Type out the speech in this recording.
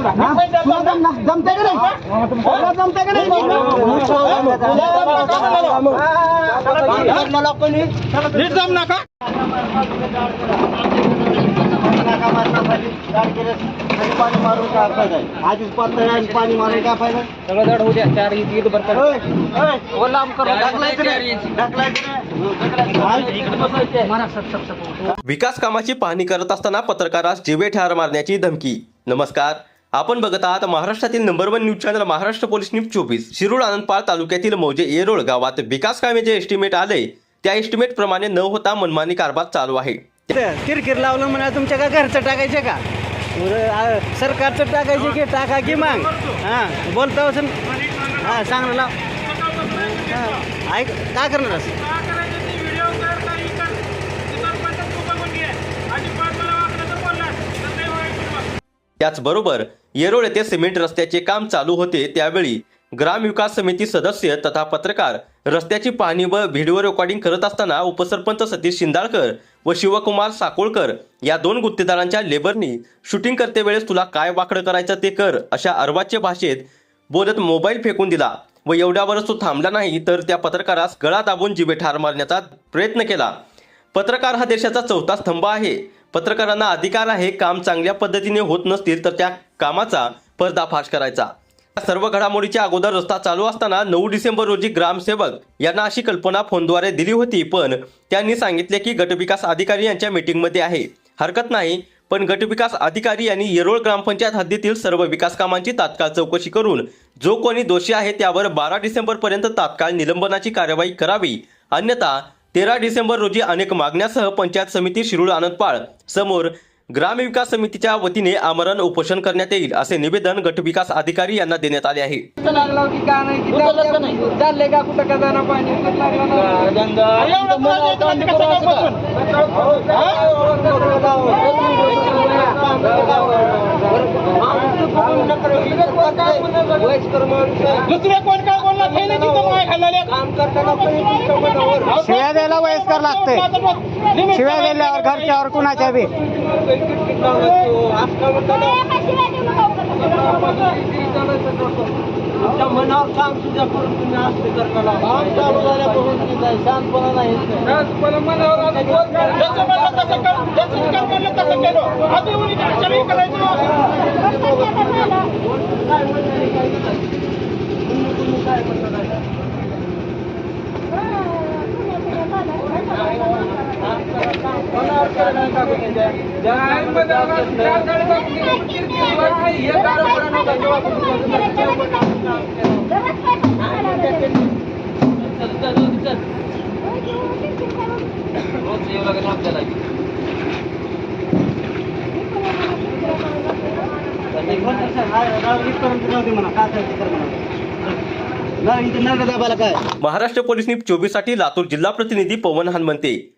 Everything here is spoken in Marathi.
का नाही? का नाही? नाका पाणी मारून काय फायदा? आधीच पाणी मारून काय फायदा? सगळं जड होऊ द्या चार इंच इथं बरं. विकास कामाची पाहणी करत असताना पत्रकारास जीवे ठार मारण्याची धमकी नमस्कार आपण बघत आहात महाराष्ट्रातील number one news channel Maharashtra police news चोवीस. शिरूळ आनंदपाळ तालुक्यातील मौजे येरोळ गावात विकास कामे जे एस्टिमेट आले त्या एस्टिमेट प्रमाणे न होता मनमानी कारभार चालू आहे. किरकिर लावलं म्हणा तुमच्या का घरचं टाकायचं का? सरकारचं टाकायचं की टाका की मग? हां बोलता असं हां चांगलं लाव ऐक काय करणार असं? त्याचबरोबर येरोळ येथे सिमेंट रस्त्याचे काम चालू होते. त्यावेळी ग्रामविकास समिती सदस्य तथा पत्रकार रस्त्याची पाहणी व व्हिडिओ रेकॉर्डिंग करत असताना उपसरपंच सतीश शिंदाळकर व शिवकुमार साकोळकर या दोन गुत्तेदारांच्या लेबरनी शूटिंग करते वेळेस तुला काय वाकडं करायचं ते कर अशा अर्वाच्य भाषेत बोलत मोबाईल फेकून दिला व एवढ्यावरच तो थांबला नाही तर त्या पत्रकारास गळा दाबून जिवे ठार मारण्याचा प्रयत्न केला. पत्रकार हा देशाचा चौथा स्तंभ आहे. पत्रकारांना अधिकार आहे काम चांगल्या पद्धतीने होत नसतील तर त्या कामाचा पर्दाफाश करायचा. सर्व घडामोडीच्या अगोदर रस्ता चालू असताना नऊ डिसेंबर रोजी ग्रामसेवक यांना अशी कल्पना फोनद्वारे दिली होती पण त्यांनी सांगितले की गटविकास अधिकारी यांच्या मीटिंगमध्ये आहे. हरकत नाही पण गटविकास अधिकारी यांनी येरोळ ग्रामपंचायत हद्दीतील सर्व विकास कामांची तात्काळ चौकशी करून जो कोणी दोषी आहे त्यावर बारा डिसेंबरपर्यंत तात्काळ निलंबनाची कार्यवाही करावी अन्यथा तेरा डिसेंबर रोजी अनेक मागण्यासह पंचायत समिती शिरूर आनंदपाळ समोर ग्रामविकास समितीच्या वतीने आमरण उपोषण करण्यात येईल असे निवेदन गटविकास अधिकारी यांना देण्यात आले आहे? दुसरे कोण हे. खाल्लेले. शिव्या द्यायला वयस्कर लागते शिव्या दिल्यावर घरच्यावर कुणाच्या बी. मनावर काम करून तुम्ही असते काम चालू झाल्यापासून शांतपणा नाही म्हणलं तसं कर, कर म्हणलं तसं केलं. उनी करायचं. हे? हा, काय महाराष्ट्र पोलीस न्यूज चोवीससाठी लातूर जिल्हा प्रतिनिधी पवन हनमंते.